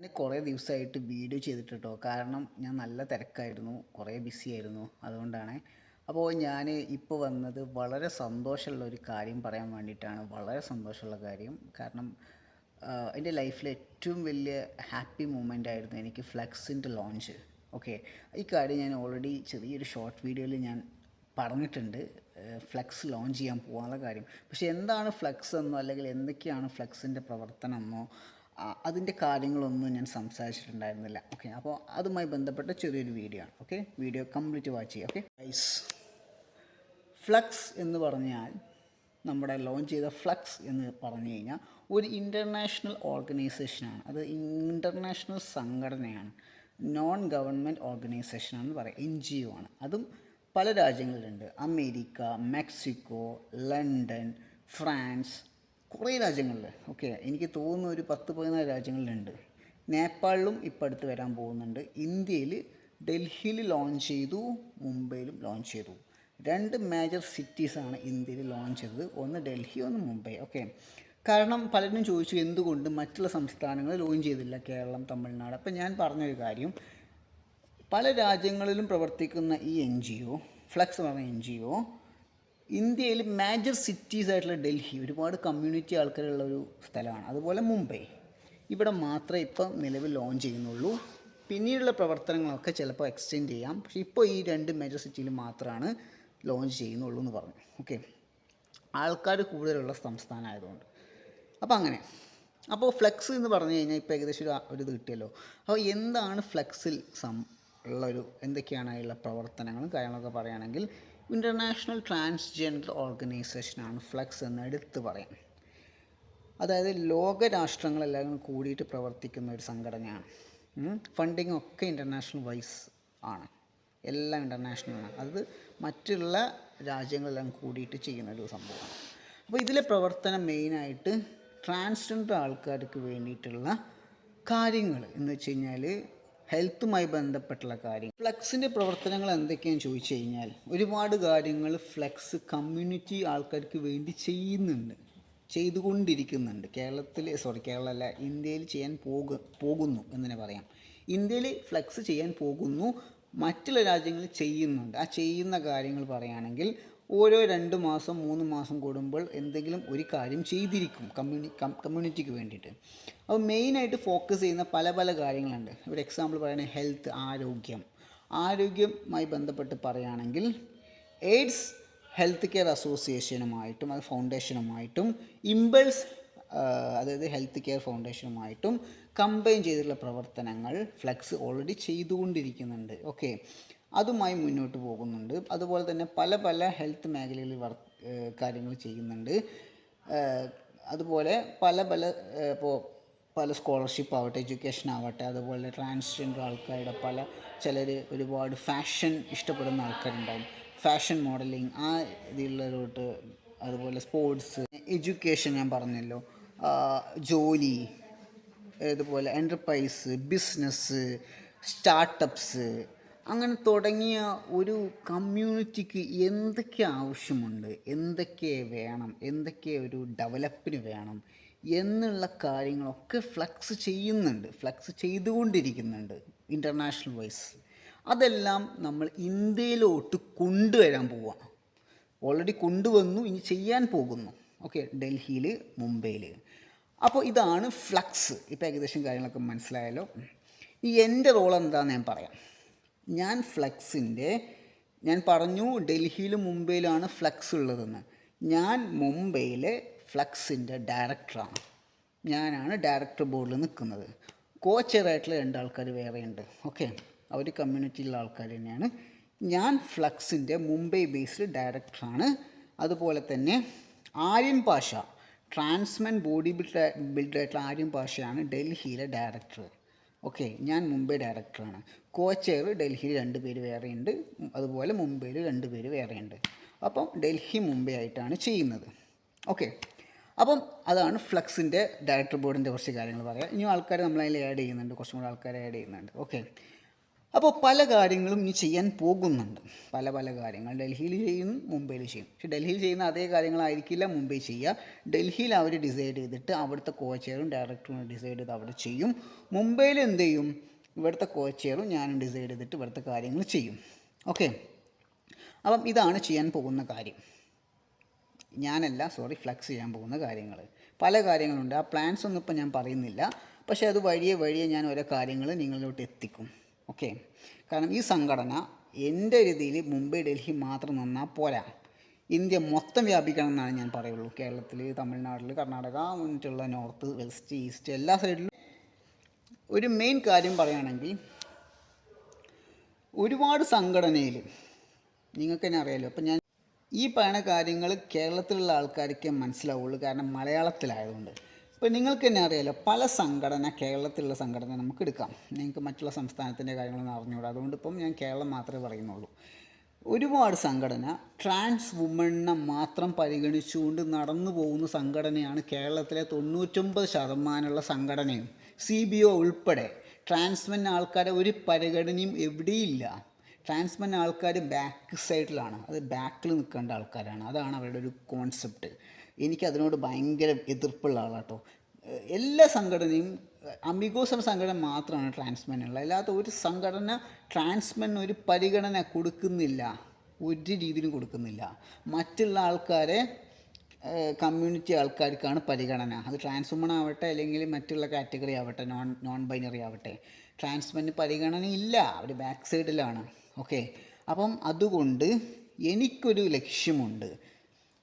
ഞാൻ കുറേ ദിവസമായിട്ട് വീഡിയോ ചെയ്തിട്ട് കേട്ടോ കാരണം ഞാൻ നല്ല തിരക്കായിരുന്നു. കുറേ ബിസി ആയിരുന്നു അതുകൊണ്ടാണ്. അപ്പോൾ ഞാൻ ഇപ്പോൾ വന്നത് വളരെ സന്തോഷമുള്ള ഒരു കാര്യം പറയാൻ വേണ്ടിയിട്ടാണ്. വളരെ സന്തോഷമുള്ള കാര്യം. കാരണം എന്റെ ലൈഫിലെ ഏറ്റവും വലിയ ഹാപ്പി മൂമെന്റ് ആയിരുന്നു എനിക്ക് ഫ്ലെക്സിന്റെ ലോഞ്ച് ഓക്കെ ഈ കാര്യം ഞാൻ ഓൾറെഡി ചെറിയൊരു ഷോർട്ട് വീഡിയോയിൽ ഞാൻ പറഞ്ഞിട്ടുണ്ട്. ഫ്ലെക്സ് ലോഞ്ച് ചെയ്യാൻ പോകാനുള്ള കാര്യം. പക്ഷേ എന്താണ് ഫ്ലെക്സ് എന്നോ അല്ലെങ്കിൽ എന്തൊക്കെയാണ് ഫ്ലെക്സിന്റെ പ്രവർത്തനം എന്നോ അതിന്റെ കാര്യങ്ങളൊന്നും ഞാൻ സംസാരിച്ചിട്ടുണ്ടായിരുന്നില്ല. ഓക്കെ അപ്പോൾ അതുമായി ബന്ധപ്പെട്ട ചെറിയൊരു വീഡിയോ ആണ്. ഓക്കെ വീഡിയോ കംപ്ലീറ്റ് വാച്ച് ചെയ്യുക ഓക്കെ ഐസ് ഫ്ലക്സ് എന്ന് പറഞ്ഞാൽ നമ്മുടെ ലോഞ്ച് ചെയ്ത ഫ്ലക്സ് എന്ന് പറഞ്ഞു കഴിഞ്ഞാൽ ഒരു ഇന്റർനാഷണൽ ഓർഗനൈസേഷനാണ് അത് ഇന്റർനാഷണൽ സംഘടനയാണ്. നോൺ ഗവൺമെന്റ് ഓർഗനൈസേഷനാണെന്ന് പറയാം. എൻ ജി ഒ ആണ്. അതും പല രാജ്യങ്ങളിലുണ്ട്. അമേരിക്ക മെക്സിക്കോ ലണ്ടൻ ഫ്രാൻസ് കുറേ രാജ്യങ്ങളിൽ ഓക്കെ എനിക്ക് തോന്നുന്നു ഒരു പത്ത് പതിനാല് രാജ്യങ്ങളിലുണ്ട്. നേപ്പാളിലും ഇപ്പം അടുത്ത് വരാൻ പോകുന്നുണ്ട്. ഇന്ത്യയിൽ ഡൽഹിയിൽ ലോഞ്ച് ചെയ്തു മുംബൈയിലും ലോഞ്ച് ചെയ്തു. രണ്ട് മേജർ സിറ്റീസാണ് ഇന്ത്യയിൽ ലോഞ്ച് ചെയ്തത്. ഒന്ന് ഡൽഹി ഒന്ന് മുംബൈ ഓക്കെ. കാരണം പലരും ചോദിച്ചു എന്തുകൊണ്ട് മറ്റുള്ള സംസ്ഥാനങ്ങൾ ലോഞ്ച് ചെയ്തില്ല കേരളം തമിഴ്നാട്. അപ്പം ഞാൻ പറഞ്ഞൊരു കാര്യം. പല രാജ്യങ്ങളിലും പ്രവർത്തിക്കുന്ന ഈ എൻ ജി ഒ ഫ്ലക്സ് പറഞ്ഞ എൻ ജി ഒ ഇന്ത്യയിൽ മേജർ സിറ്റീസ് ആയിട്ടുള്ള ഡൽഹി ഒരുപാട് കമ്മ്യൂണിറ്റി ആൾക്കാരുള്ള ഒരു സ്ഥലമാണ്. അതുപോലെ മുംബൈ. ഇവിടെ മാത്രമേ ഇപ്പം നിലവിൽ ലോഞ്ച് ചെയ്യുന്നുള്ളൂ. പിന്നീടുള്ള പ്രവർത്തനങ്ങളൊക്കെ ചിലപ്പോൾ എക്സ്റ്റെൻഡ് ചെയ്യാം. പക്ഷേ ഇപ്പോൾ ഈ രണ്ട് മേജർ സിറ്റിയിൽ മാത്രമാണ് ലോഞ്ച് ചെയ്യുന്നുള്ളൂ എന്ന് പറഞ്ഞു. ഓക്കെ ആൾക്കാർ കൂടുതലുള്ള സംസ്ഥാനം ആയതുകൊണ്ട് അപ്പോൾ അങ്ങനെ. അപ്പോൾ ഫ്ലെക്സ് എന്ന് പറഞ്ഞു കഴിഞ്ഞാൽ ഇപ്പോൾ ഏകദേശം ഒരു ഒരു ഇത് കിട്ടിയല്ലോ. അപ്പോൾ എന്താണ് ഫ്ലെക്സിൽ സം ഉള്ളൊരു എന്തൊക്കെയാണ് അതിലുള്ള പ്രവർത്തനങ്ങളും കാര്യങ്ങളൊക്കെ പറയുകയാണെങ്കിൽ ഇന്റർനാഷണൽ ട്രാൻസ്ജെൻഡർ ഓർഗനൈസേഷനാണ് ഫ്ലക്സ് എന്ന് എടുത്ത് പറയാം. അതായത് ലോക രാഷ്ട്രങ്ങളെല്ലാം കൂടിയിട്ട് പ്രവർത്തിക്കുന്ന ഒരു സംഘടനയാണ്. ഫണ്ടിങ് ഒക്കെ ഇന്റർനാഷണൽ വൈസ് ആണ്. എല്ലാം ഇന്റർനാഷണലാണ് അത് മറ്റുള്ള രാജ്യങ്ങളെല്ലാം കൂടിയിട്ട് ചെയ്യുന്ന ഒരു സംഭവമാണ്. അപ്പോൾ ഇതിലെ പ്രവർത്തനം മെയിനായിട്ട് ട്രാൻസ്ജെൻഡർ ആൾക്കാർക്ക് വേണ്ടിയിട്ടുള്ള കാര്യങ്ങൾ എന്ന് വെച്ച് കഴിഞ്ഞാൽ ഹെൽത്തുമായി ബന്ധപ്പെട്ടുള്ള കാര്യം. ഫ്ലെക്സിന്റെ പ്രവർത്തനങ്ങൾ എന്തൊക്കെയാണെന്ന് ചോദിച്ചു കഴിഞ്ഞാൽ ഒരുപാട് കാര്യങ്ങൾ ഫ്ലെക്സ് കമ്മ്യൂണിറ്റി ആൾക്കാർക്ക് വേണ്ടി ചെയ്യുന്നുണ്ട് ചെയ്തുകൊണ്ടിരിക്കുന്നുണ്ട്. കേരളത്തിൽ സോറി കേരളമല്ല ഇന്ത്യയിൽ ചെയ്യാൻ പോകു പോകുന്നു എന്ന് പറയാം. ഇന്ത്യയിൽ ഫ്ലെക്സ് ചെയ്യാൻ പോകുന്നു മറ്റുള്ള രാജ്യങ്ങളിൽ ചെയ്യുന്നുണ്ട്. ആ ചെയ്യുന്ന കാര്യങ്ങൾ പറയുകയാണെങ്കിൽ ഓരോ രണ്ട് മാസം മൂന്ന് മാസം കൂടുമ്പോൾ എന്തെങ്കിലും ഒരു കാര്യം ചെയ്തിരിക്കും കമ്മ്യൂണി കമ്മ്യൂണിറ്റിക്ക് വേണ്ടിയിട്ട്. അപ്പോൾ മെയിനായിട്ട് ഫോക്കസ് ചെയ്യുന്ന പല പല കാര്യങ്ങളുണ്ട്. ഒരു എക്സാമ്പിൾ പറയുന്നത് ഹെൽത്ത് ആരോഗ്യം. ആരോഗ്യവുമായി ബന്ധപ്പെട്ട് പറയുകയാണെങ്കിൽ എയ്ഡ്സ് ഹെൽത്ത് കെയർ അസോസിയേഷനുമായിട്ടും അത് ഫൗണ്ടേഷനുമായിട്ടും ഇമ്പൾസ് അതായത് ഹെൽത്ത് കെയർ ഫൗണ്ടേഷനുമായിട്ടും കമ്പൈൻ ചെയ്തിട്ടുള്ള പ്രവർത്തനങ്ങൾ ഫ്ലെക്സ് ഓൾറെഡി ചെയ്തുകൊണ്ടിരിക്കുന്നുണ്ട്. ഓക്കെ. അതുമായി മുന്നോട്ട് പോകുന്നുണ്ട്. അതുപോലെ തന്നെ പല പല ഹെൽത്ത് മേഖലയിൽ വർക്ക് കാര്യങ്ങൾ ചെയ്യുന്നുണ്ട്. അതുപോലെ പല പല ഇപ്പോൾ പല സ്കോളർഷിപ്പ് ആവട്ടെ എഡ്യൂക്കേഷൻ ആവട്ടെ അതുപോലെ ട്രാൻസ്ജെൻഡർ ആൾക്കാരുടെ പല ചിലർ ഒരുപാട് ഫാഷൻ ഇഷ്ടപ്പെടുന്ന ആൾക്കാരുണ്ടാവും. ഫാഷൻ മോഡലിംഗ് ആ ഇതിലുള്ളവരോട്ട് അതുപോലെ സ്പോർട്സ് എഡ്യൂക്കേഷൻ ഞാൻ പറഞ്ഞല്ലോ. ജോലി ഇതുപോലെ എന്റർപ്രൈസ് ബിസിനസ് സ്റ്റാർട്ടപ്സ് അങ്ങനെ തുടങ്ങിയ ഒരു കമ്മ്യൂണിറ്റിക്ക് എന്തൊക്കെ ആവശ്യമുണ്ട്? എന്തൊക്കെ വേണം? എന്തൊക്കെ ഒരു ഡെവലപ്പിന് വേണം? എന്നുള്ള കാര്യങ്ങളൊക്കെ ഫ്ലക്സ് ചെയ്യുന്നുണ്ട്. ഫ്ലക്സ് ചെയ്തുകൊണ്ടിരിക്കുന്നുണ്ട് ഇന്റർനാഷണൽ വൈസ്. അതെല്ലാം നമ്മൾ ഇന്ത്യയിലോട്ട് കൊണ്ടുവരാൻ പോവാം. ഓൾറെഡി കൊണ്ടുവന്നു ഇനി ചെയ്യാൻ പോകുന്നു. ഓക്കെ ഡൽഹിയിൽ മുംബൈയിൽ അപ്പോൾ ഇതാണ് ഫ്ലക്സ്. ഇപ്പോൾ ഏകദേശം കാര്യങ്ങളൊക്കെ മനസ്സിലായാലോ ഈ എന്റെ റോൾ എന്താണെന്ന് ഞാൻ പറയാം. ഞാൻ ഫ്ലെക്സിന്റെ ഞാൻ പറഞ്ഞു ഡൽഹിയിലും മുംബൈയിലുമാണ് ഫ്ലെക്സ് ഉള്ളതെന്ന്. ഞാൻ മുംബൈയിലെ ഫ്ലെക്സിന്റെ ഡയറക്ടറാണ്. ഞാനാണ് ഡയറക്ടർ ബോർഡിൽ നിൽക്കുന്നത്. കോച്ചറായിട്ടുള്ള രണ്ട് ആൾക്കാർ വേറെയുണ്ട്. ഓക്കെ. അവർ കമ്മ്യൂണിറ്റിയിലുള്ള ആൾക്കാർ തന്നെയാണ്. ഞാൻ ഫ്ലക്സിന്റെ മുംബൈ ബേസ്ഡ് ഡയറക്ടറാണ്. അതുപോലെ തന്നെ Aryan Pasha trans men body build ബിൽഡറായിട്ടുള്ള Aryan പാഷയാണ് ഡൽഹിയിലെ ഡയറക്ടർ. ഓക്കെ ഞാൻ മുംബൈ ഡയറക്ടറാണ്. കോച്ചേർ ഡൽഹിയിൽ രണ്ട് പേര് വേറെയുണ്ട്. അതുപോലെ മുംബൈയിൽ രണ്ട് പേര് വേറെയുണ്ട്. അപ്പം ഡൽഹി മുംബൈ ആയിട്ടാണ് ചെയ്യുന്നത്. ഓക്കെ അപ്പം അതാണ് ഫ്ലക്സിന്റെ ഡയറക്ടർ ബോർഡിന്റെ കുറച്ച് കാര്യങ്ങൾ പറയാം ഇനി ആൾക്കാർ നമ്മളതിൽ ആഡ് ചെയ്യുന്നുണ്ട് കുറച്ചും കൂടെ ആൾക്കാരെ ആഡ് ചെയ്യുന്നുണ്ട്. ഓക്കെ അപ്പോൾ പല കാര്യങ്ങളും ഇനി ചെയ്യാൻ പോകുന്നുണ്ട്. പല പല കാര്യങ്ങൾ ഡൽഹിയിൽ ചെയ്യുന്നു മുംബൈയിൽ ചെയ്യും. പക്ഷെ ഡൽഹിയിൽ ചെയ്യുന്ന അതേ കാര്യങ്ങളായിരിക്കില്ല മുംബൈ ചെയ്യുക. ഡൽഹിയിൽ അവർ ഡിസൈഡ് ചെയ്തിട്ട് അവിടുത്തെ കോച്ചറും ഡയറക്ടറും ഡിസൈഡ് ചെയ്ത് അവിടെ ചെയ്യും. മുംബൈയിൽ എന്ത് ചെയ്യും? ഇവിടുത്തെ കോച്ചറും ഞാനും ഡിസൈഡ് ചെയ്തിട്ട് ഇവിടുത്തെ കാര്യങ്ങൾ ചെയ്യും. ഓക്കെ അപ്പം ഇതാണ് ചെയ്യാൻ പോകുന്ന കാര്യം. ഞാനല്ല സോറി ഫ്ലക്സ് ചെയ്യാൻ പോകുന്ന കാര്യങ്ങൾ. പല കാര്യങ്ങളുണ്ട്. ആ പ്ലാൻസ് ഒന്നും ഇപ്പം ഞാൻ പറയുന്നില്ല. പക്ഷേ അത് വഴിയെ വഴിയെ ഞാൻ ഓരോ കാര്യങ്ങൾ നിങ്ങളിലോട്ട് എത്തിക്കും. ഓക്കെ. കാരണം ഈ സംഘടന എന്റെ രീതിയിൽ മുംബൈ ഡൽഹി മാത്രം നന്നാൽ പോരാ. ഇന്ത്യ മൊത്തം വ്യാപിക്കണം എന്നാണ് ഞാൻ പറയുള്ളൂ. കേരളത്തിൽ തമിഴ്നാട്ടിൽ കർണാടക മറ്റുള്ള നോർത്ത് വെസ്റ്റ് ഈസ്റ്റ് എല്ലാ സൈഡിലും. ഒരു മെയിൻ കാര്യം പറയുകയാണെങ്കിൽ ഒരുപാട് സംഘടനയിൽ നിങ്ങൾക്ക് തന്നെ അറിയാലോ. അപ്പം ഞാൻ ഈ പറയുന്ന കാര്യങ്ങൾ കേരളത്തിലുള്ള ആൾക്കാർക്ക് മനസ്സിലാവുള്ളൂ. കാരണം മലയാളത്തിലായതുകൊണ്ട്. ഇപ്പോൾ നിങ്ങൾക്ക് തന്നെ അറിയാലോ പല സംഘടന കേരളത്തിലുള്ള സംഘടന നമുക്ക് എടുക്കാം. നിങ്ങൾക്ക് മറ്റുള്ള സംസ്ഥാനത്തിന്റെ കാര്യങ്ങളൊന്നും അറിഞ്ഞുകൂടാ അതുകൊണ്ട് ഇപ്പം ഞാൻ കേരളം മാത്രമേ പറയുന്നുള്ളൂ. ഒരുപാട് സംഘടന ട്രാൻസ് വുമണിനെ മാത്രം പരിഗണിച്ചുകൊണ്ട് നടന്നു പോകുന്ന സംഘടനയാണ് കേരളത്തിലെ തൊണ്ണൂറ്റൊമ്പത് ശതമാനമുള്ള സംഘടനയും. സി ബി ഒ ഉൾപ്പെടെ ട്രാൻസ്മെൻ ആൾക്കാരെ ഒരു പരിഗണനയും എവിടെയില്ല. ട്രാൻസ്മെൻ ആൾക്കാർ ബാക്ക് സൈഡിലാണ് അത് ബാക്കിൽ നിൽക്കേണ്ട ആൾക്കാരാണ്. അതാണ് അവരുടെ ഒരു കോൺസെപ്റ്റ് എനിക്ക് അതിനോട് ഭയങ്കര എതിർപ്പുള്ള ആളാട്ടോ. എല്ലാ സംഘടനയും അമിഗോസ് എന്ന സംഘടന മാത്രമാണ് ട്രാൻസ്മെൻ ഉള്ളത് അല്ലാത്ത ഒരു സംഘടന ട്രാൻസ്മെൻ ഒരു പരിഗണന കൊടുക്കുന്നില്ല. ഒരു രീതിയിലും കൊടുക്കുന്നില്ല. മറ്റുള്ള ആൾക്കാരെ കമ്മ്യൂണിറ്റി ആൾക്കാർക്കാണ് പരിഗണന. അത് ട്രാൻസ്വുമൺ ആവട്ടെ അല്ലെങ്കിൽ മറ്റുള്ള കാറ്റഗറി ആവട്ടെ നോൺ നോൺ ബൈനറി ആവട്ടെ. ട്രാൻസ്മെന് പരിഗണന ഇല്ല. അവർ ബാക്ക് സൈഡിലാണ്. ഓക്കെ. അപ്പം അതുകൊണ്ട് എനിക്കൊരു ലക്ഷ്യമുണ്ട്.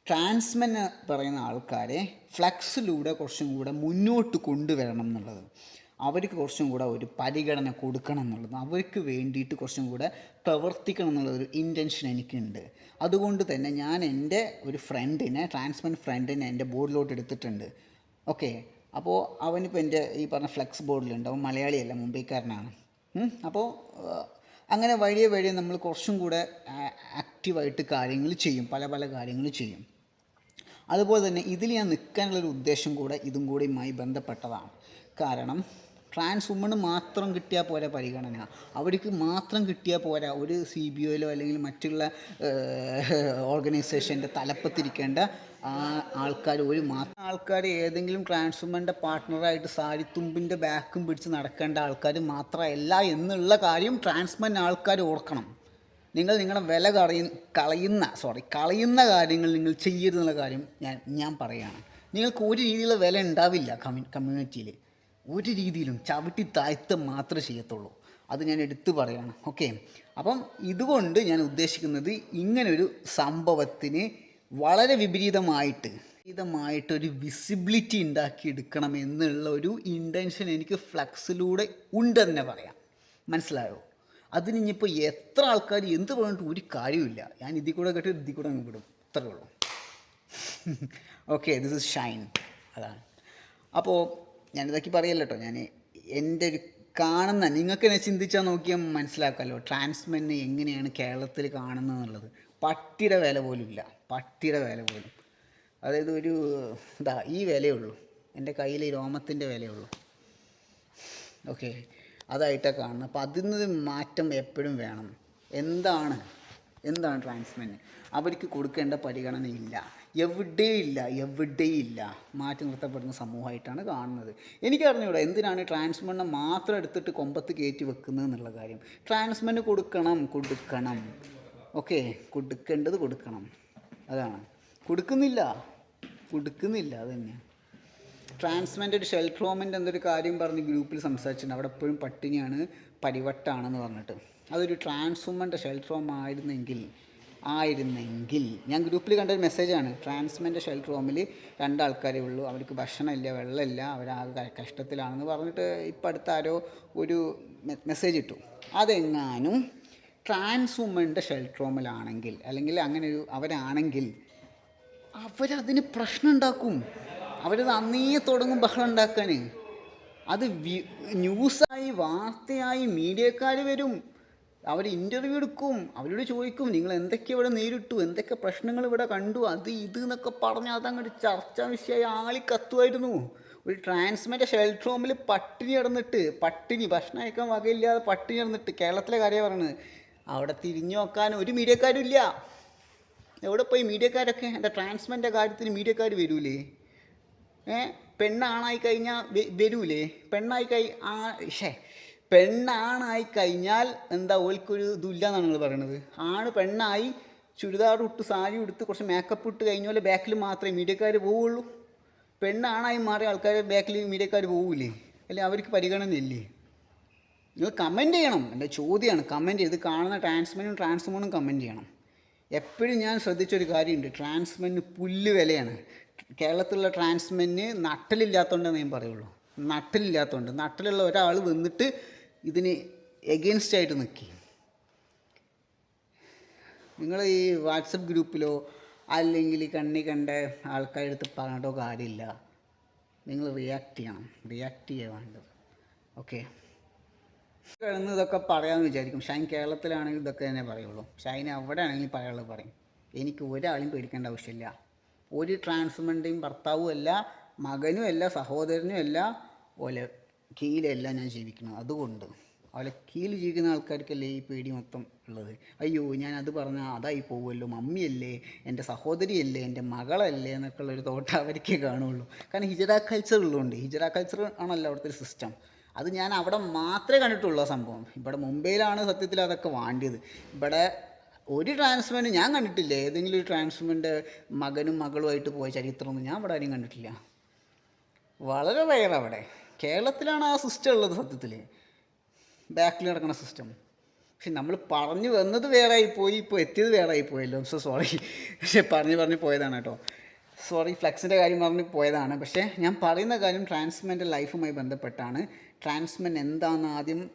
ട്രാൻസ്മെൻ പറയുന്ന ആൾക്കാരെ ഫ്ലക്സിലൂടെ കുറച്ചും കൂടെ മുന്നോട്ട് കൊണ്ടുവരണം എന്നുള്ളത്. അവർക്ക് കുറച്ചും കൂടെ ഒരു പരിഗണന കൊടുക്കണം എന്നുള്ളത്. അവർക്ക് വേണ്ടിയിട്ട് കുറച്ചും കൂടെ പ്രവർത്തിക്കണം എന്നുള്ളൊരു ഇന്റൻഷൻ എനിക്കുണ്ട്. അതുകൊണ്ട് തന്നെ ഞാൻ എന്റെ ഒരു ഫ്രണ്ടിനെ ട്രാൻസ്മെൻ ഫ്രണ്ടിനെ എന്റെ ബോർഡിലോട്ട് എടുത്തിട്ടുണ്ട്. ഓക്കെ അപ്പോൾ അവനിപ്പോൾ എന്റെ ഈ പറഞ്ഞ ഫ്ലെക്സ് ബോർഡിലുണ്ട് അവൻ മലയാളിയല്ല മുംബൈക്കാരനാണ്. അപ്പോൾ അങ്ങനെ വഴിയെ വഴിയെ നമ്മൾ കുറച്ചും കൂടെ ആക്റ്റീവായിട്ട് കാര്യങ്ങൾ ചെയ്യും. പല പല കാര്യങ്ങൾ ചെയ്യും. അതുപോലെ തന്നെ ഇതിൽ ഞാൻ നിൽക്കാനുള്ളൊരു ഉദ്ദേശം കൂടെ ഇതും കൂടിയുമായി ബന്ധപ്പെട്ടതാണ്. കാരണം ട്രാൻസ് വുമണ് മാത്രം കിട്ടിയാൽ പോരാ പരിഗണന. അവർക്ക് മാത്രം കിട്ടിയാൽ പോരാ ഒരു സി ബി ഒയിലോ അല്ലെങ്കിൽ മറ്റുള്ള ഓർഗനൈസേഷന്റെ തലപ്പത്തിരിക്കേണ്ട ആൾക്കാർ ഒരു മാത്രം ആൾക്കാർ ഏതെങ്കിലും ട്രാൻസ് വുമന്റെ പാർട്ട്ണറായിട്ട് സാരിത്തുമ്പിന്റെ ബാക്കും പിടിച്ച് നടക്കേണ്ട ആൾക്കാർ മാത്രമല്ല എന്നുള്ള കാര്യം ട്രാൻസ്മെൻ ആൾക്കാർ ഓർക്കണം. നിങ്ങൾ നിങ്ങളുടെ വില കളയ കളയുന്ന സോറി കളയുന്ന കാര്യങ്ങൾ നിങ്ങൾ ചെയ്യരുതെന്നുള്ള കാര്യം ഞാൻ ഞാൻ പറയുകയാണ് നിങ്ങൾക്ക് ഒരു രീതിയിലുള്ള വില ഉണ്ടാവില്ല കമ്മ്യൂ കമ്മ്യൂണിറ്റിയിൽ. ഒരു രീതിയിലും ചവിട്ടി താഴ്ത്ത മാത്രമേ ചെയ്യത്തുള്ളൂ. അത് ഞാൻ എടുത്തു പറയുകയാണ് ഓക്കെ? അപ്പം ഇതുകൊണ്ട് ഞാൻ ഉദ്ദേശിക്കുന്നത് ഇങ്ങനൊരു സംഭവത്തിന് വളരെ വിപരീതമായിട്ട് ഒരു വിസിബിലിറ്റി ഉണ്ടാക്കി ഉണ്ടാക്കിയെടുക്കണം എന്നുള്ള ഒരു ഇന്റൻഷൻ എനിക്ക് ഫ്ലക്സിലൂടെ ഉണ്ടെന്ന് പറയാം. മനസ്സിലായോ? അതിന് ഇനിയിപ്പോൾ എത്ര ആൾക്കാർ എന്ത് പറഞ്ഞിട്ട് ഒരു കാര്യമില്ല ഞാൻ ഇതിൽ കൂടെ കേട്ട് ഇതിൽ കൂടെ അങ്ങ് വിടും. അത്രേ ഉള്ളൂ. ഓക്കെ ദിസ് ഇസ് ഷൈൻ അതാണ്. അപ്പോൾ ഞാനിതൊക്കെ പറയല്ലോ ഞാൻ എന്റെ ഒരു കാണുന്ന നിങ്ങൾക്ക് എന്നെ ചിന്തിച്ചാൽ നോക്കിയാൽ മനസ്സിലാക്കാമല്ലോ ട്രാൻസ്മെന്നെ എങ്ങനെയാണ് കേരളത്തിൽ കാണുന്നത് എന്നുള്ളത്. പട്ടിയുടെ വില പോലും ഇല്ല പട്ടിയുടെ വില പോലും. അതായത് ഒരു ഇതാ ഈ വിലയുള്ളൂ എന്റെ കയ്യിൽ രോമത്തിന്റെ വിലയുള്ളൂ ഓക്കെ അതായിട്ടാണ് കാണുന്നത് അപ്പോൾ അതിൽ നിന്ന് മാറ്റം എപ്പോഴും വേണം. എന്താണ്? എന്താണ് ട്രാൻസ്മെന്? അവർക്ക് കൊടുക്കേണ്ട പരിഗണനയില്ല. എവിടെയില്ല എവിടെയില്ല മാറ്റി നിർത്തപ്പെടുന്ന സമൂഹമായിട്ടാണ് കാണുന്നത്. എനിക്കറിഞ്ഞൂടാ എന്തിനാണ് ട്രാൻസ്മെനെ മാത്രം എടുത്തിട്ട് കൊമ്പത്ത് കയറ്റി വെക്കുന്നത് എന്നുള്ള കാര്യം. ട്രാൻസ്മെന് കൊടുക്കണം കൊടുക്കണം. ഓക്കെ കൊടുക്കേണ്ടത് കൊടുക്കണം. അതാണ്. കൊടുക്കുന്നില്ല. കൊടുക്കുന്നില്ല അത് തന്നെയാണ് ട്രാൻസ്മെന്റ് ഒരു ഷെൽട്ടർ ഹോമിന്റെ എന്തൊരു കാര്യം പറഞ്ഞ് ഗ്രൂപ്പിൽ സംസാരിച്ചിട്ടുണ്ട്. അവിടെ എപ്പോഴും പട്ടിണിയാണ് പരിവട്ടാണെന്ന് പറഞ്ഞിട്ട്. അതൊരു ട്രാൻസ്വുമന്റെ ഷെൽട്ടർ ഹോം ആയിരുന്നെങ്കിൽ ആയിരുന്നെങ്കിൽ ഞാൻ ഗ്രൂപ്പിൽ കണ്ട കണ്ടൊരു മെസ്സേജാണ്. ട്രാൻസ്മെന്റെ ഷെൽട്ടർ ഹോമിൽ രണ്ടാൾക്കാരേ ഉള്ളൂ. അവർക്ക് ഭക്ഷണമില്ല വെള്ളമില്ല അവരാകെ കഷ്ടത്തിലാണെന്ന് പറഞ്ഞിട്ട് ഇപ്പം അടുത്ത ആരോ ഒരു മെസ്സേജ് ഇട്ടു അതെങ്ങാനും ട്രാൻസ് വുമന്റെ ഷെൽട്ടർ ഹോമിലാണെങ്കിൽ അല്ലെങ്കിൽ അങ്ങനെ ഒരു അവരാണെങ്കിൽ അവരതിന് പ്രശ്നം ഉണ്ടാക്കും അവരത് അന്നേ തുടങ്ങും ബഹളം ഉണ്ടാക്കാൻ അത് ന്യൂസായി വാർത്തയായി മീഡിയക്കാർ വരും. അവർ ഇന്റർവ്യൂ എടുക്കും അവരോട് ചോദിക്കും നിങ്ങൾ എന്തൊക്കെ ഇവിടെ നേരിട്ടു? എന്തൊക്കെ പ്രശ്നങ്ങൾ ഇവിടെ കണ്ടു? അത് ഇത് എന്നൊക്കെ പറഞ്ഞ് അതങ്ങോട്ട് ചർച്ചാ വിഷയമായി ആളി കത്തുമായിരുന്നു. ഒരു ട്രാൻസ്മെന്റെ ഷെൽട്ടർ ഹോമിൽ പട്ടിണി കിടന്നിട്ട് പട്ടിണി ഭക്ഷണം കഴിക്കാൻ വകയില്ലാതെ പട്ടിണി കിടന്നിട്ട് കേരളത്തിലെ കാര്യം പറയുന്നത് അവിടെ തിരിഞ്ഞു നോക്കാൻ ഒരു മീഡിയക്കാരും ഇല്ല. എവിടെ പോയി മീഡിയക്കാരൊക്കെ? എന്റെ ട്രാൻസ്മെന്റെ കാര്യത്തിന് മീഡിയക്കാർ വരൂലേ? പെണ്ണാണായി കഴിഞ്ഞാൽ വരൂലേ? പെണ്ണായി കൈ ആ ഷേ പെണ്ണാണായി കഴിഞ്ഞാൽ എന്താ ഓൽക്കൊരു ഇതില്ല എന്നാണ് നിങ്ങൾ പറയണത്. ആണ് പെണ്ണായി ചുരിദാർ ഇട്ട് സാരി ഉടുത്ത് കുറച്ച് മേക്കപ്പ് ഇട്ട് കഴിഞ്ഞ പോലെ ബാക്കിൽ മാത്രമേ മീഡിയക്കാർ പോവുള്ളൂ. പെണ്ണാണായി മാറി ആൾക്കാർ ബാക്കിൽ മീഡിയക്കാർ പോവില്ലേ അല്ലെ? അവർക്ക് പരിഗണനയില്ലേ? നിങ്ങൾ കമന്റ് ചെയ്യണം. എന്റെ ചോദ്യമാണ്. കമന്റ് ചെയ്ത് കാണുന്ന ട്രാൻസ്മെനും ട്രാൻസ്മോണും കമന്റ് ചെയ്യണം. എപ്പോഴും ഞാൻ ശ്രദ്ധിച്ചൊരു കാര്യമുണ്ട്. ട്രാൻസ്മെന് പുല്ല് വിലയാണ്. കേരളത്തിലുള്ള ട്രാൻസ്മെന് നട്ടലില്ലാത്തതുകൊണ്ടെന്ന് ഞാൻ പറയുള്ളൂ. നട്ടലില്ലാത്തതുകൊണ്ട് നട്ടലുള്ള ഒരാൾ വന്നിട്ട് ഇതിന് എഗെയിൻസ്റ്റ് ആയിട്ട് നിൽക്കി നിങ്ങൾ ഈ വാട്സപ്പ് ഗ്രൂപ്പിലോ അല്ലെങ്കിൽ കണ്ണി കണ്ട ആൾക്കാരെടുത്ത് പറഞ്ഞിട്ടോ കാര്യമില്ല. നിങ്ങൾ റിയാക്ട് ചെയ്യണം. റിയാക്ട് ചെയ്യുക വേണ്ടത്. ഓക്കെ കിടന്ന് ഇതൊക്കെ പറയാമെന്ന് വിചാരിക്കും. ഷൈൻ കേരളത്തിലാണെങ്കിൽ ഇതൊക്കെ തന്നെ പറയുള്ളൂ. ഷൈൻ അവിടെ ആണെങ്കിലും പറയാനുള്ളത് പറയും. എനിക്ക് ഒരാളെയും പേടിക്കേണ്ട ആവശ്യമില്ല. ഒരു ട്രാൻസ്മെന്റെയും ഭർത്താവും അല്ല മകനും അല്ല സഹോദരനും അല്ല ഒല കീഴിലല്ല ഞാൻ ജീവിക്കുന്നത്. അതുകൊണ്ട് അവലെ കീഴിൽ ജീവിക്കുന്ന ആൾക്കാർക്കല്ലേ ഈ പേടി മൊത്തം ഉള്ളത്? അയ്യോ ഞാൻ അത് പറഞ്ഞാൽ അതായി പോകുമല്ലോ മമ്മിയല്ലേ എന്റെ സഹോദരിയല്ലേ എന്റെ മകളല്ലേ എന്നൊക്കെ ഉള്ളൊരു തോട്ട് അവർക്കേ കാണുള്ളൂ. കാരണം ഹിജറ കൾച്ചർ ഉള്ളതുകൊണ്ട് ഹിജറ കൾച്ചർ ആണല്ലോ അവിടുത്തെ ഒരു സിസ്റ്റം അത് ഞാൻ അവിടെ മാത്രമേ കണ്ടിട്ടുള്ളൂ സംഭവം. ഇവിടെ മുംബൈയിലാണ് സത്യത്തിൽ അതൊക്കെ വാണ്ടിയത്. ഇവിടെ ഒരു ട്രാൻസ്മെന്റ് ഞാൻ കണ്ടിട്ടില്ല. ഏതെങ്കിലും ഒരു ട്രാൻസ്മെന്റ് മകനും മകളുമായിട്ട് പോയ ചരിത്രമൊന്നും ഞാൻ ഇവിടെ ആരും കണ്ടിട്ടില്ല. വളരെ റയർ അവിടെ. കേരളത്തിലാണ് ആ സിസ്റ്റം ഉള്ളത് സത്യത്തിൽ. ബാക്കിൽ നടക്കുന്ന സിസ്റ്റം പക്ഷെ നമ്മൾ പറഞ്ഞു വന്നത് വേറെ ആയിപ്പോയി ഇപ്പോൾ എത്തിയത് വേറെ ആയിപ്പോയല്ലോ. സോ സോറി പക്ഷെ പറഞ്ഞു പറഞ്ഞ് പോയതാണ് കേട്ടോ. സോറി ഫ്ലെക്സിന്റെ കാര്യം പറഞ്ഞ് പോയതാണ്. പക്ഷേ ഞാൻ പറയുന്ന കാര്യം ട്രാൻസ്മെന്റെ ലൈഫുമായി ബന്ധപ്പെട്ടാണ്. ട്രാൻസ്മെൻ എന്താണെന്ന് ആദ്യം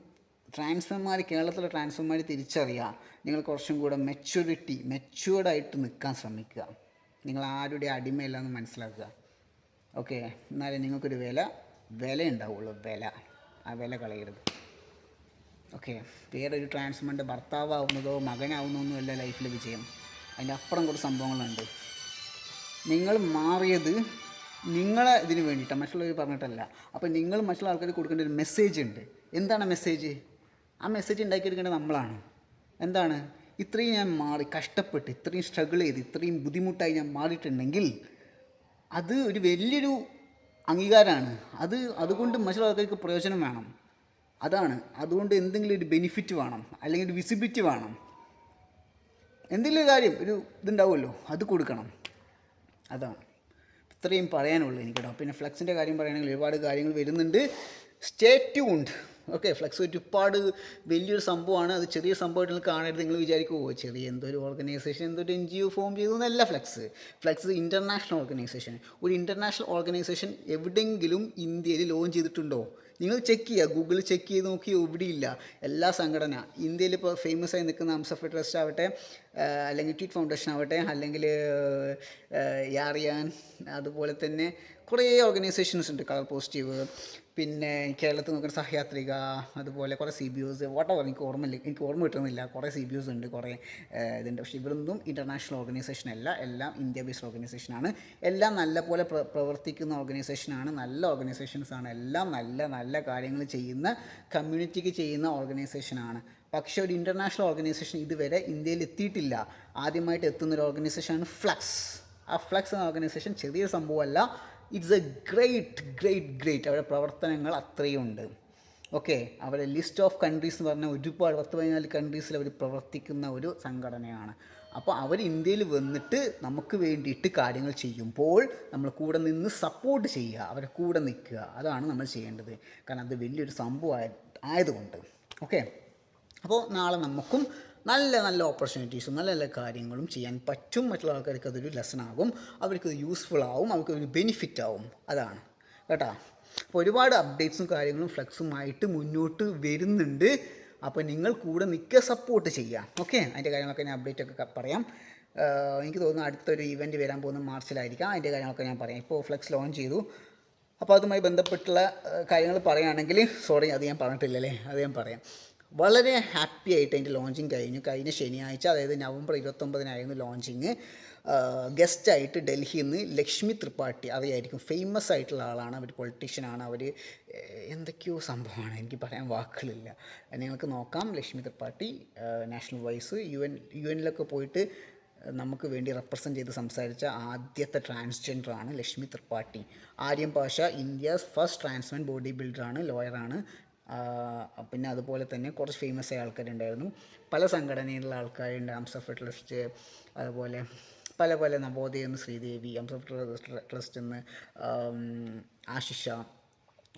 ട്രാൻസ്ഫർമാർ കേരളത്തിലെ ട്രാൻസ്ഫർമാർ തിരിച്ചറിയുക നിങ്ങൾ കുറച്ചും കൂടെ മെച്യൂരിറ്റി മെച്യൂർഡായിട്ട് നിൽക്കാൻ ശ്രമിക്കുക. നിങ്ങൾ ആരുടെ അടിമയല്ല എന്ന് മനസ്സിലാക്കുക. ഓക്കെ എന്നാലേ നിങ്ങൾക്കൊരു വില വില ഉണ്ടാവുള്ളൂ വില. ആ വില കളയരുത്. ഓക്കെ വേറൊരു ട്രാൻസ്ഫർമറിന്റെ ഭർത്താവാവുന്നതോ മകനാവുന്നതോ അല്ല ലൈഫിൽ വിജയം. അതിന്റെ അപ്പുറം കുറച്ച് സംഭവങ്ങളുണ്ട്. നിങ്ങൾ മാറിയത് നിങ്ങളെ ഇതിന് വേണ്ടിയിട്ടാണ് മറ്റുള്ളവർ പറഞ്ഞിട്ടല്ല. അപ്പോൾ നിങ്ങൾ മറ്റുള്ള ആൾക്കാർ കൊടുക്കേണ്ട ഒരു മെസ്സേജ് ഉണ്ട്. എന്താണ് മെസ്സേജ് ആ മെസ്സേജ് ഉണ്ടാക്കിയെടുക്കേണ്ടത് നമ്മളാണ്. എന്താണ്? ഇത്രയും ഞാൻ മാറി കഷ്ടപ്പെട്ട് ഇത്രയും സ്ട്രഗിൾ ചെയ്ത് ഇത്രയും ബുദ്ധിമുട്ടായി ഞാൻ മാറിയിട്ടുണ്ടെങ്കിൽ അത് ഒരു വലിയൊരു അംഗീകാരമാണ്. അത് അതുകൊണ്ട് മറ്റുള്ള ആൾക്കാർക്ക് പ്രയോജനം വേണം. അതാണ്. അതുകൊണ്ട് എന്തെങ്കിലും ഒരു ബെനിഫിറ്റ് വേണം. അല്ലെങ്കിൽ ഒരു വിസിബിലിറ്റി വേണം. എന്തെങ്കിലും കാര്യം ഒരു ഇതുണ്ടാവുമല്ലോ. അത് കൊടുക്കണം. അതാണ്. ഇത്രയും പറയാനുള്ളൂ എനിക്ക് കേട്ടോ പിന്നെ ഫ്ലെക്സിന്റെ കാര്യം പറയുകയാണെങ്കിൽ ഒരുപാട് കാര്യങ്ങൾ വരുന്നുണ്ട്. സ്റ്റേ ട്യൂൺഡ് ഓക്കെ ഫ്ലെക്സ് ഒരുപാട് വലിയൊരു സംഭവമാണ്. അത് ചെറിയ സംഭവമായിട്ട് നിങ്ങൾ കാണരുത് നിങ്ങൾ വിചാരിക്കുമോ ചെറിയ എന്തോ ഒരു ഓർഗനൈസേഷൻ എന്തോ ഒരു എൻ ജി ഒ ഫോം ചെയ്തു എന്നല്ല ഫ്ലെക്സ്. ഫ്ലെക്സ് ഇന്റർനാഷണൽ ഓർഗനൈസേഷൻ ഒരു ഇന്റർനാഷണൽ ഓർഗനൈസേഷൻ എവിടെയെങ്കിലും ഇന്ത്യയിൽ ലോഞ്ച് ചെയ്തിട്ടുണ്ടോ? നിങ്ങൾ ചെക്ക് ചെയ്യുക ഗൂഗിളിൽ ചെക്ക് ചെയ്ത് നോക്കി എവിടെയില്ല എല്ലാ സംഘടന ഇന്ത്യയിൽ ഇപ്പോൾ ഫേമസ് ആയി നിൽക്കുന്ന ഹംസഫ ട്രസ്റ്റ് ആവട്ടെ അല്ലെങ്കിൽ ട്വീറ്റ് ഫൗണ്ടേഷൻ ആവട്ടെ അല്ലെങ്കിൽ യാറിയാൻ അതുപോലെ തന്നെ കുറേ ഓർഗനൈസേഷൻസ് ഉണ്ട് കളർ പോസിറ്റീവ് പിന്നെ കേരളത്തിൽ നോക്കുന്ന സഹയാത്രിക അതുപോലെ കുറേ സി ബി ഒസ് വട്ടവർ എനിക്ക് ഓർമ്മയില്ല എനിക്ക് ഓർമ്മ കിട്ടുന്നില്ല. കുറേ സി ബി ഒസ് ഉണ്ട് കുറേ ഇതുണ്ട്. പക്ഷേ ഇവരൊന്നും ഇന്റർനാഷണൽ ഓർഗനൈസേഷൻ അല്ല എല്ലാം ഇന്ത്യ ബേസ്ഡ് ഓർഗനൈസേഷൻ ആണ്. എല്ലാം നല്ല പോലെ പ്ര പ്രവർത്തിക്കുന്ന ഓർഗനൈസേഷനാണ് നല്ല ഓർഗനൈസേഷൻസ് ആണ്. എല്ലാം നല്ല നല്ല കാര്യങ്ങൾ ചെയ്യുന്ന കമ്മ്യൂണിറ്റിക്ക് ചെയ്യുന്ന ഓർഗനൈസേഷനാണ് പക്ഷേ ഒരു ഇന്റർനാഷണൽ ഓർഗനൈസേഷൻ ഇതുവരെ ഇന്ത്യയിൽ എത്തിയിട്ടില്ല. ആദ്യമായിട്ട് എത്തുന്ന ഒരു ഓർഗനൈസേഷനാണ് ഫ്ലക്സ്. ആ ഫ്ലക്സ് എന്ന ഓർഗനൈസേഷൻ ചെറിയ സംഭവമല്ല. It's a great great great അവരുടെ പ്രവർത്തനങ്ങൾ അത്രയും ഉണ്ട് ഓക്കെ അവരുടെ ലിസ്റ്റ് ഓഫ് കൺട്രീസ് എന്ന് പറഞ്ഞാൽ ഒരുപാട് പത്ത് പതിനാല് കൺട്രീസിൽ അവർ പ്രവർത്തിക്കുന്ന ഒരു സംഘടനയാണ്. അപ്പോൾ അവർ ഇന്ത്യയിൽ വന്നിട്ട് നമുക്ക് വേണ്ടിയിട്ട് കാര്യങ്ങൾ ചെയ്യുമ്പോൾ നമ്മൾ കൂടെ നിന്ന് സപ്പോർട്ട് ചെയ്യുക അവരെ കൂടെ നിൽക്കുക. അതാണ് നമ്മൾ ചെയ്യേണ്ടത്. കാരണം അത് വലിയൊരു സംഭവമായ ആയതുകൊണ്ട്. ഓക്കെ അപ്പോൾ നാളെ നമുക്കും നല്ല നല്ല ഓപ്പർച്യൂണിറ്റീസും നല്ല നല്ല കാര്യങ്ങളും ചെയ്യാൻ പറ്റും മറ്റുള്ള ആൾക്കാർക്ക് അതൊരു ലെസൺ ആകും. അവർക്ക് യൂസ്ഫുൾ ആവും അവർക്ക് ഒരു ബെനിഫിറ്റ് ആവും. അതാണ്. കേട്ടോ? അപ്പോൾ ഒരുപാട് അപ്ഡേറ്റ്സും കാര്യങ്ങളും ഫ്ലെക്സുമായിട്ട് മുന്നോട്ട് വരുന്നുണ്ട്. അപ്പോൾ നിങ്ങൾ കൂടെ നിൽക്കുക സപ്പോർട്ട് ചെയ്യാം. ഓക്കെ അതിന്റെ കാര്യങ്ങളൊക്കെ ഞാൻ അപ്ഡേറ്റ് ഒക്കെ പറയാം. എനിക്ക് തോന്നുന്നു അടുത്തൊരു ഇവന്റ് വരാൻ പോകുന്ന മാർച്ചിലായിരിക്കാം. അതിന്റെ കാര്യങ്ങളൊക്കെ ഞാൻ പറയാം. ഇപ്പോൾ ഫ്ലെക്സ് ലോഞ്ച് ചെയ്തു. അപ്പോൾ അതുമായി ബന്ധപ്പെട്ടുള്ള കാര്യങ്ങൾ പറയുകയാണെങ്കിൽ സോറി അത് ഞാൻ പറഞ്ഞിട്ടില്ലല്ലേ? അത് ഞാൻ പറയാം. വളരെ ഹാപ്പി ആയിട്ട് അതിന്റെ ലോഞ്ചിങ് കഴിഞ്ഞു. കഴിഞ്ഞ ശനിയാഴ്ച അതായത് നവംബർ ഇരുപത്തൊമ്പതിനായിരുന്നു ലോഞ്ചിങ് ഗസ്റ്റായിട്ട് ഡൽഹിയിൽ നിന്ന് ലക്ഷ്മി ത്രിപാഠി അറിയായിരിക്കും ഫേമസ് ആയിട്ടുള്ള ആളാണ്. അവർ പൊളിറ്റീഷ്യനാണ് അവർ എന്തൊക്കെയോ സംഭവമാണ്. എനിക്ക് പറയാൻ വാക്കുകളില്ല. നിങ്ങൾക്ക് നോക്കാം. Lakshmi Tripathi national wise U N U എനിലൊക്കെ പോയിട്ട് നമുക്ക് വേണ്ടി റെപ്രസെന്റ് ചെയ്ത് സംസാരിച്ച ആദ്യത്തെ ട്രാൻസ്ജെൻഡറാണ് Lakshmi Tripathi. Aryan Pasha India's first trans men body ബിൽഡറാണ് ലോയറാണ് പിന്നെ അതുപോലെ തന്നെ കുറച്ച് ഫേമസ് ആയ ആൾക്കാരുണ്ടായിരുന്നു. പല സംഘടനയിലുള്ള ആൾക്കാരുണ്ട്. അംസഫ് ട്രസ്റ്റ് അതുപോലെ പല പല നവോദയ എന്ന് ശ്രീദേവി ഓഫ് ട്രസ്റ്റ് എന്ന് ആശിഷ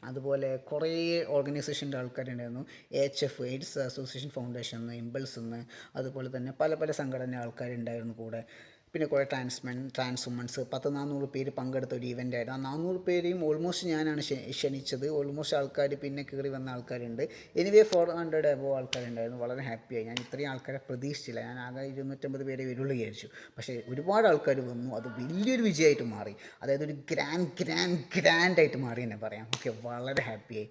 അതുപോലെ കുറേ ഓർഗനൈസേഷന്റെ ആൾക്കാരുണ്ടായിരുന്നു. H F AIDS association foundation എന്ന് ഇമ്പിൾസ് എന്ന് അതുപോലെ തന്നെ പല പല സംഘടന ആൾക്കാരുണ്ടായിരുന്നു കൂടെ. പിന്നെ കുറേ ട്രാൻസ്മെൻ ട്രാൻസ് വുമൻസ് പത്ത് നാനൂറ് പേര് പങ്കെടുത്ത ഒരു ഇവന്റ് ആയിരുന്നു. ആ നാനൂറ് പേരെയും ഓൾമോസ്റ്റ് ഞാനാണ് ക്ഷണിച്ചത്. ഓൾമോസ്റ്റ് ആൾക്കാർ പിന്നെ കയറി വന്ന ആൾക്കാരുണ്ട്. എനിവേ ഫോർ ഹൺഡ്രഡ് എബോ ആൾക്കാരുണ്ടായിരുന്നു. വളരെ ഹാപ്പിയായി ഞാൻ ഇത്രയും ആൾക്കാരെ പ്രതീക്ഷിച്ചില്ല. ഞാൻ ആകെ ഇരുന്നൂറ്റമ്പത് പേരെ വരുള്ളൂ വിചാരിച്ചു. പക്ഷേ ഒരുപാട് ആൾക്കാർ വന്നു. അത് വലിയൊരു വിജയമായിട്ട് മാറി. അതായത് ഒരു ഗ്രാൻഡ് ഗ്രാൻഡ് ഗ്രാൻഡായിട്ട് മാറി തന്നെ പറയാം. ഓക്കെ വളരെ ഹാപ്പിയായി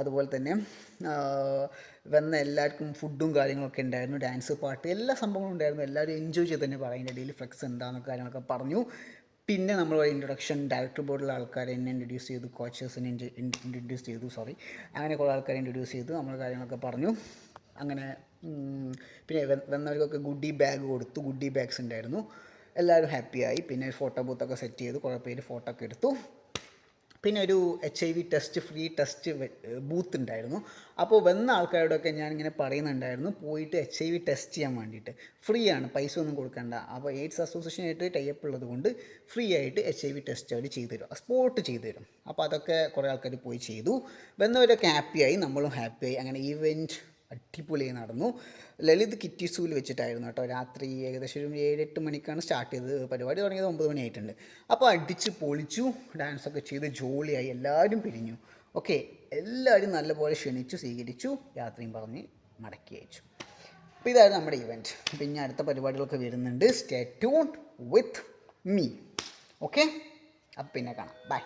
അതുപോലെ തന്നെ വന്ന എല്ലാവർക്കും ഫുഡും കാര്യങ്ങളൊക്കെ ഉണ്ടായിരുന്നു ഡാൻസ് പാട്ട് എല്ലാ സംഭവങ്ങളും ഉണ്ടായിരുന്നു. എല്ലാവരും എൻജോയ് ചെയ്ത് തന്നെ പറയും. ഡെയിലി ഫ്ലെക്സ് എന്താണെന്നൊക്കെ കാര്യങ്ങളൊക്കെ പറഞ്ഞു. പിന്നെ നമ്മൾ ഇൻട്രൊഡക്ഷൻ ഡയറക്ടർ ബോർഡിലുള്ള ആൾക്കാരെ എന്നെ ഇൻട്രൊഡ്യൂസ് ചെയ്തു കോച്ചേഴ്സിനെ ഇൻട്രൊഡ്യൂസ് ചെയ്തു സോറി അങ്ങനെ കുറേ ആൾക്കാരെ ഇൻട്രൊഡ്യൂസ് ചെയ്തു നമ്മൾ കാര്യങ്ങളൊക്കെ പറഞ്ഞു. അങ്ങനെ പിന്നെ വന്നവർക്കൊക്കെ ഗുഡി ബാഗ് കൊടുത്തു. ഗുഡി ബാഗ്സ് ഉണ്ടായിരുന്നു. എല്ലാവരും ഹാപ്പിയായി പിന്നെ ഫോട്ടോ ബൂത്തൊക്കെ സെറ്റ് ചെയ്തു. കുറേ പേര് ഫോട്ടോ ഒക്കെ എടുത്തു. പിന്നെ ഒരു H I V test free test booth ഉണ്ടായിരുന്നു. അപ്പോൾ വന്ന ആൾക്കാരോടൊക്കെ ഇങ്ങനെ പറയുന്നുണ്ടായിരുന്നു പോയിട്ട് എച്ച് ഐ വി ടെസ്റ്റ് ചെയ്യാൻ വേണ്ടിയിട്ട്. ഫ്രീ ആണ് പൈസ ഒന്നും കൊടുക്കേണ്ട. അപ്പോൾ എയ്ഡ്സ് അസോസിയേഷനായിട്ട് ടൈപ്പ് ഉള്ളത് കൊണ്ട് ഫ്രീ ആയിട്ട് എച്ച് ഐ വി ടെസ്റ്റ് അവർ ചെയ്തു തരും സ്പോട്ട് ചെയ്തു തരും. അപ്പോൾ അതൊക്കെ കുറേ ആൾക്കാർ പോയി ചെയ്തു. വന്നവരൊക്കെ ഹാപ്പിയായി നമ്മളും ഹാപ്പിയായി അങ്ങനെ ഈവന്റ് അടിപൊളിയായി നടന്നു. ലളിത് കിറ്റി സൂൽ വെച്ചിട്ടായിരുന്നു കേട്ടോ രാത്രി ഏകദേശം ഒരു ഏഴെട്ട് മണിക്കാണ് സ്റ്റാർട്ട് ചെയ്തത് പരിപാടി തുടങ്ങിയത് ഒമ്പത് മണിയായിട്ടുണ്ട്. അപ്പോൾ അടിച്ച് പൊളിച്ചു ഡാൻസൊക്കെ ചെയ്ത് ജോളിയായി എല്ലാവരും പിരിഞ്ഞു. ഓക്കെ എല്ലാവരും നല്ലപോലെ ക്ഷണിച്ചു സ്വീകരിച്ചു യാത്രയും പറഞ്ഞ് മടക്കി അയച്ചു. അപ്പോൾ ഇതായിരുന്നു നമ്മുടെ ഇവന്റ് പിന്നെ അടുത്ത പരിപാടികളൊക്കെ വരുന്നുണ്ട്. Stay tune with me okay അപ്പം പിന്നെ കാണാം. ബൈ